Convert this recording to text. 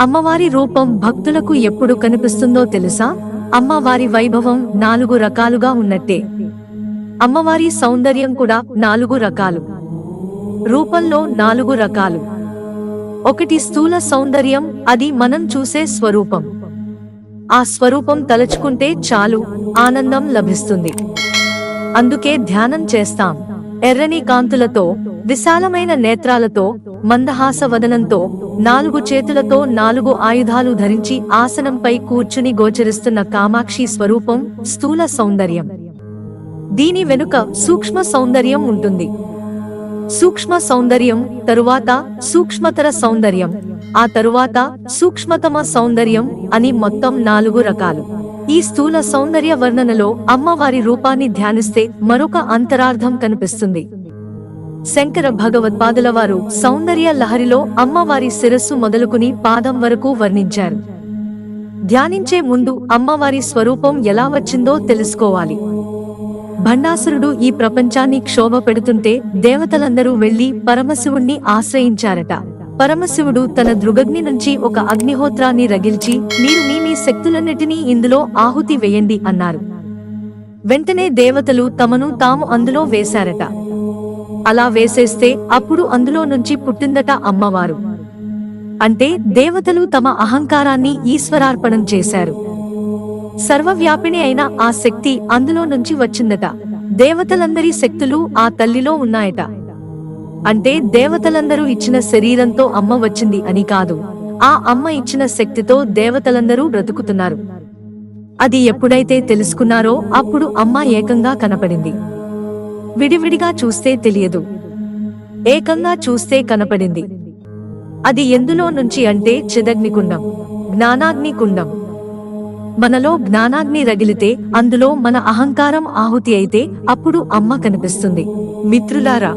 అమ్మవారి రూపం భక్తులకు ఎప్పుడు కనిపిస్తుందో తెలుసా? అమ్మవారి వైభవం నాలుగు రకాలుగా ఉన్నట్టే. అమ్మవారి సౌందర్యం కూడా నాలుగు రకాలు. రూపంలో నాలుగు రకాలు. ఒకటి స్థూల సౌందర్యం అది మనం చూసే స్వరూపం. ఆ స్వరూపం తలుచుకుంటే చాలు ఆనందం లభిస్తుంది. అందుకే ధ్యానం చేస్తాం. ఎర్రని కాంతులతో విశాలమైన నేత్రాలతో మందహాస వదనంతో నాలుగు చేతులతో నాలుగు ఆయుధాలు ధరించి ఆసనంపై కూర్చుని గోచరిస్తున్న కామాక్షి స్వరూపం స్థూల సౌందర్యం. దీని వెనుక సూక్ష్మ సౌందర్యం ఉంటుంది. సూక్ష్మ సౌందర్యం తరువాత సూక్ష్మతర సౌందర్యం. ఆ తరువాత సూక్ష్మతమ సౌందర్యం అని మొత్తం నాలుగు రకాలు. ఈ స్థూల సౌందర్య వర్ణనలో అమ్మవారి రూపాన్ని ధ్యానిస్తే మరొక అంతరార్థం కనిపిస్తుంది. శంకర భగవత్పాదుల వారు సౌందర్య లహరిలో అమ్మవారి శిరస్సు మొదలుకుని పాదం వరకు వర్ణించారు. ధ్యానించే ముందు అమ్మవారి స్వరూపం ఎలా వచ్చిందో తెలుసుకోవాలి. భండాసురుడు ఈ ప్రపంచాన్ని క్షోభ పెడుతుంటే దేవతలందరూ వెళ్ళి పరమశివుణ్ణి ఆశ్రయించారట. పరమశివుడు తన దృగగ్ని నుంచి ఒక అగ్నిహోత్రాన్ని రగిల్చి మీరు మీ మీ శక్తులన్నిటినీ ఇందులో ఆహుతి వేయండి అన్నారు. వెంటనే దేవతలు తమను తాము అందులో వేశారట. అలా వేసేస్తే అప్పుడు అందులో నుంచి పుట్టిందట అమ్మవారు. అంటే దేవతలు తమ అహంకారాన్ని ఈశ్వరార్పణం చేశారు. సర్వవ్యాపిణి అయిన ఆ శక్తి అందులో నుంచి వచ్చిందట. దేవతలందరి శక్తులు ఆ తల్లిలో ఉన్నాయట. అంటే దేవతలందరూ ఇచ్చిన శరీరంతో అమ్మ వచ్చింది అని కాదు. ఆ అమ్మ ఇచ్చిన శక్తితో దేవతలందరూ బ్రతుకుతున్నారు. అది ఎప్పుడైతే తెలుసుకున్నారో అప్పుడు అమ్మ ఏకంగా కనపడింది. విడివిడిగా చూస్తే తెలియదు. ఏకంగా చూస్తే కనపడింది. అది ఎందులో నుంచి అంటే చిదగ్నికుండం జ్ఞానాగ్నికుండం మనలో జ్ఞానాగ్ని రగిలితే అందులో మన అహంకారం ఆహుతి అయితే అప్పుడు అమ్మ కనిపిస్తుంది. మిత్రులారా